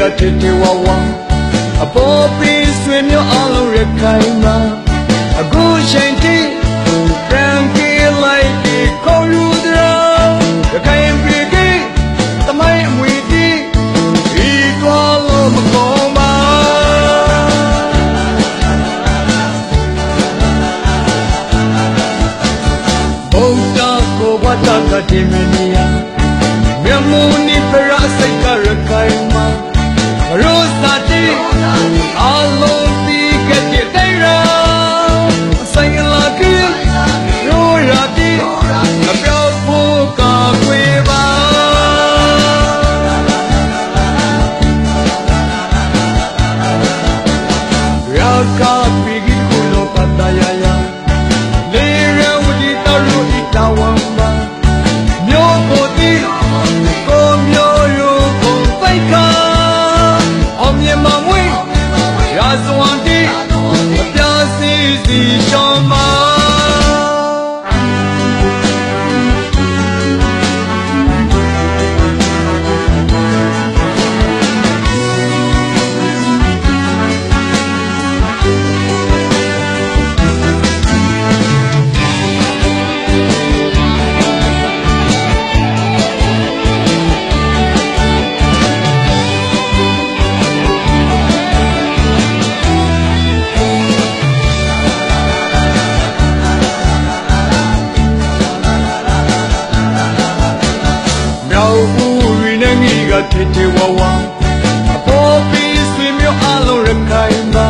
ထေထေဝဝအပေါ်ပြီးဆွေမျိုးအလုံးရခိုင်မှာအခုချိန်ထိတန်ကေလိုက်ဒီခေါ်ယူတဲ့ရခိုင်ပြည်ကတမိုင်းအမွေတီဒီတော်လို့မကောင်းပါဘုံတာကိုဝတ်တာကတိမနီယာမြမူနိ ထေထေဝဝအပေါ်ပြီးဆွေမျိုးအလုံးရခိုင်မှာ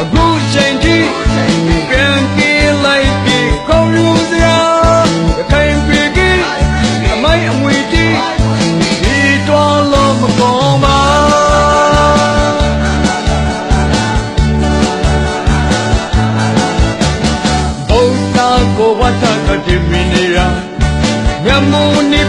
အခုချိန်ထိပြန်ကြည့်လိုက်ပြီးကောင်းယူစရာရခိုင်ပြည်ကြီးအမိုင်းအမွေကြီးဒီတော်လို့မကောင်းပါဘုံတာကိုဝတ်တာကတိမီနေရာမြတ်မုန်နီ